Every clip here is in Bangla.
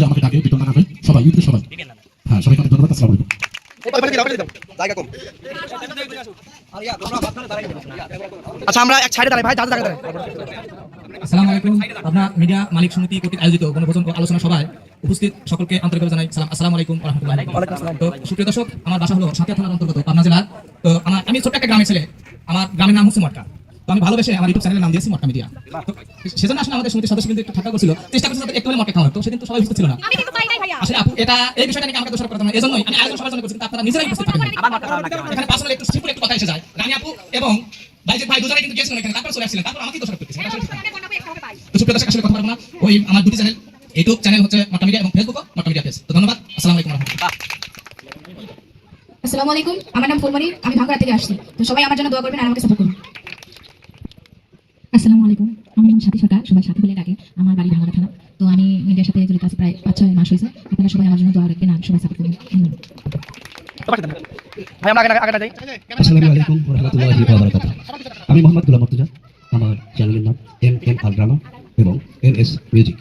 আসলে আমাকে ডাকে বিতরণ নামে সবাই ইউটিউবে সবাই। হ্যাঁ সবাইকে অনেক ধন্যবাদ আসসালামু আলাইকুম। আচ্ছা আমরা এক সাইডে দাঁড়াই ভাই দাদা দাঁড়াই আসসালামু আলাইকুম। আপনার মিডিয়া মালিক সমিতি কর্তৃক আয়োজিত গণভোজন আলোচনা সভায় উপস্থিত সকলকে আন্তরিকভাবে জানাই সালাম। আসসালামু আলাইকুম ওয়া তো সুপ্রিয় দর্শক আমার বাসা হলো সাথিয়া থানার অন্তর্গত পাবনা জেলার তো আমার আমি ছোট্ট একটা গ্রামের ছেলে। আমার গ্রামের নাম হচ্ছে মটকা। আমি ভালোবেসে আমার ইউটিউব চ্যানেলের নাম দিয়েছি মটকা মিডিয়া। সেজন্য আসলে আমাদের সমিতির সদস্য কিন্তু একটু ঠাট্টা করছিল। চেষ্টা করছিল একটু হলে মটকা খাওয়ার। তো সেদিন তো সবাই উপস্থিত ছিল না। আমি কিন্তু পাই নাই ভাইয়া। আসলে আপু এটা এই বিষয়টা নিয়ে আমাকে দোষারোপ করা না। এজন্যই আমি আয়োজন সবার জন্য করছি কিন্তু আপনারা নিজেরাই উপস্থিত থাকেন এখানে পার্সোনাল একটু সিম্পল একটু কথা এসে যায়। রানী আপু এবং ভাইজের ভাই দুজনে কিন্তু গেছিলেন এখানে তারপর চলে আসছিলেন। তারপর আমাকেই দোষারোপ করতেছে। ঠিক তো সুপ্রিয় দর্শক আসলে কথা পারব না। ওই আমার দুটি চ্যানেল ইউটিউব চ্যানেল হচ্ছে মটকা মিডিয়া এবং ফেসবুক মটকা মিডিয়া পেজ। তো ধন্যবাদ। আসসালামু আলাইকুম রহমতুল্লাহ। আসসালামু আলাইকুম। আমার নাম ফুলমণি। আমি ভাঙ্গুড়া থেকে আসছি। তো সবাই আমার জন্য দোয়া করবেন আর আমাকে সাপোর্ট করবেন আসসালামু আলাইকুম আমার নাম সাথী সরকার সবাই সাথী বলে ডাকে আমার বাড়ি ভাঙ্গুড়া থানা তো আমি মিডিয়ার সাথে জড়িত আছি প্রায় পাঁচ ছয় মাস হয়েছে আপনারা সবাই আমার জন্য দোয়া রাখবেন আর সবাই সাপোর্ট করবেন আমরা আমি মোহাম্মদ গোলাম মর্তুজা আমার চ্যানেলের নাম এম এম আর ড্রামা এবং এন এস মিউজিক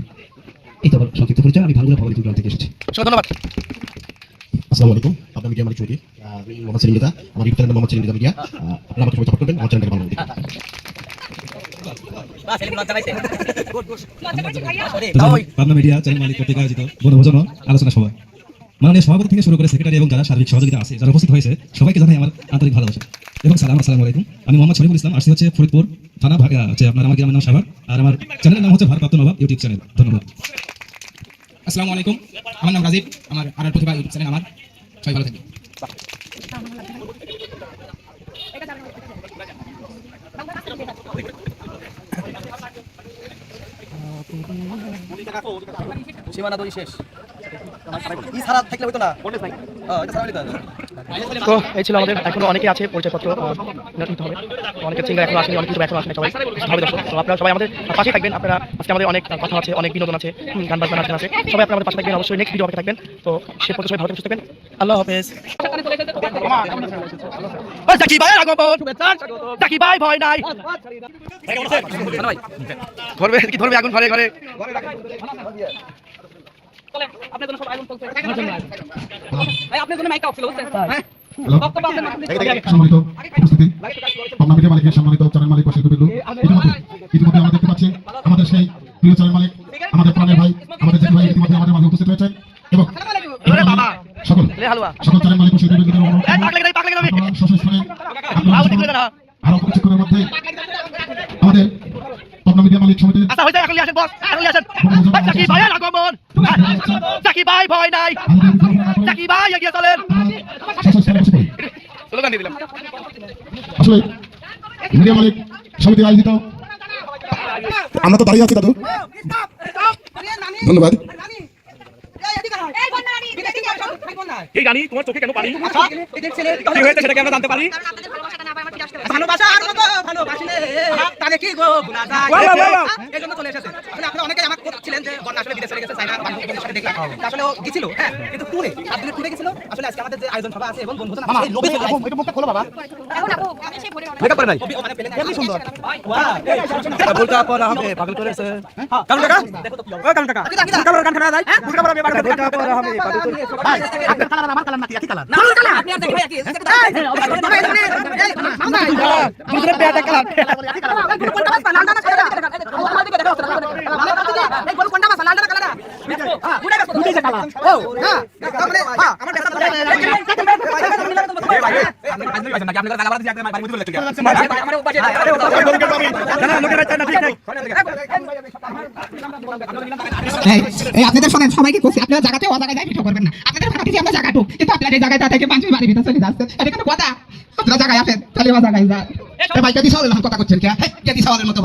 এই তো আমার সংক্ষিপ্ত পরিচয় আমি ভাঙ্গুলা ভবন গ্রাম থেকে এসেছি ধন্যবাদ আসসালামু আলাইকুম আপনার মিডিয়া মালিক সমিতি আমি মোহাম্মদ সেলিম আমার ইউটিউব চ্যানেল মোহাম্মদ সেলিম আপনারা আমাকে সবাই সাপোর্ট করবেন আমার চ্যানেলটাকে ভালো আলোচনা সভা মাননীয় সভাপতি থেকে শুরু করে সেক্রেটারি এবং যারা সার্বিক সহযোগিতা আছে উপস্থিত হয়েছে সবাইকে জানাই আমার আন্তরিক ভালোবাসা এবং সালাম আসসালামু আলাইকুম আমি মোহাম্মদ শরীফুল ইসলাম আসছি হচ্ছে ফরিদপুর থানা ভা- আহ, আপনার আমার গ্রামের নাম সাভার আর আমার চ্যানেলের নাম হচ্ছে ভারপ্রাপ্ত নবাব ইউটিউব চ্যানেল ধন্যবাদ আসসালামু আলাইকুম আমার নাম রাজীব আমার আর প্রতিভা ইউটিউব চ্যানেল আমার সবাই ভালো থাকবেন সীমানা তো শেষ। ই ছাড়া থাকলে হইতো না। এটা ছাড়া হইতো। তো এই ছিল আমাদের এখনও অনেকে আছে পরিচয়পত্র নিতে হবে। অনেকে সিঙ্গার এখনও আসেনি অনেক কিছু এখনও আসেনি সবাই ভালো দর্শক। তো আপনারা সবাই আমাদের পাশে থাকবেন আপনারা আজকে আমাদের অনেক কথা আছে অনেক বিনোদন আছে গান বাজনা গান আছে সবাই আপনারা আমাদের পাশে থাকবেন অবশ্যই নেক্সট ভিডিও থাকবেন। তো সে পর্যন্ত সবাই ভালো থাকবেন, সুস্থ থাকবেন। আল্লাহ হাফেজ। জাকি ভাই আগমন জাকি ভাই ভয় নাই। ধরবে কি ধরবে আগুন ঘরে ঘরে ইতিমধ্যে আমরা দেখতে পাচ্ছি আমাদের সেই প্রিয় চ্যানেল মালিক আমাদের প্রাণের ভাই আমাদের ভাই ইতিমধ্যে আমাদের মাঝে উপস্থিত হয়েছেন। এবং সকল সকল চ্যানেল মালিক আরও কিছুক্ষণের মধ্যে আমাদের পাবনা মিডিয়া মালিক সমিতির আচ্ছা আসেন বস। এখন আসেন। আগমন। জাকি ভাই ভয় নাই। জাকি ভাই এগিয়ে চলেন। স্লোগান দিয়ে দিলাম। আসলে মিডিয়া মালিক সমিতি আয়োজিত। আমরা তো দাঁড়িয়ে আছি দাদু। ধন্যবাদ। এই রানী এদিকে আসো এই জানি তোমার চোখে কেন পানি? কি হয়েছে সেটা আমরা জানতে পারি? আপনাদের ভালোবাসাটা না পায় আমার ফিরে আসতে হবে ভালোবাসা আর কত ভালোবাসিলে? তাহলে কি গো ভুলা যায়? Wow, wow, wow. এই জন্য চলে এসেছে। আপনারা অনেকে আমাকে বলছিলেন যে বন্যা আসলে বিদেশে গেছে চাইনা বাংলাদেশের সাথে দেখলাম আসলে ও গেছিল হ্যাঁ কিন্তু টুরে সাত দিনের টুরে গেছিল আসলে আজকে আমাদের যে আয়োজন সভা আছে এবং বনভোজন আছে এই লোভে চলে আসছে। এখন আপু আমি সেই ভোরে মেকআপ করে নাই মানে পেলেন এমনি সুন্দর বলটা পর হবে পাগল করেছে হ্যাঁ কারণ টাকা দেখো ও কারণ টাকা কালো গান খানা যায় বুঝতে পারবে বলটা পর হবে পাগল করেছে ভাই আপনার কালার আমার কালার নাকি একই কালার না কালার আপনি আর দেখবে কালার কালার আমার মানে কাছে এই লাল দানা কালার হ্যাঁ গেছো দুইটা কালার ও হ্যাঁ তাহলে হ্যাঁ আমার দেখা এই আপনাদের শোনেন সবাইকে করছি আপনারা জায়গাতে ও জায়গায় ভিডিও করবেন না আপনাদের ভাড়া আমরা জায়গা ঢুক কিন্তু আপনারা এই জায়গায় থেকে পাঁচ বাড়ি ভিতরে চলে যাচ্ছে এটা কোনো কথা আপনারা জায়গায় আসেন তাহলে জায়গায় যান ভাই সওয়ালের কথা করছেন কে সওয়ালের মতো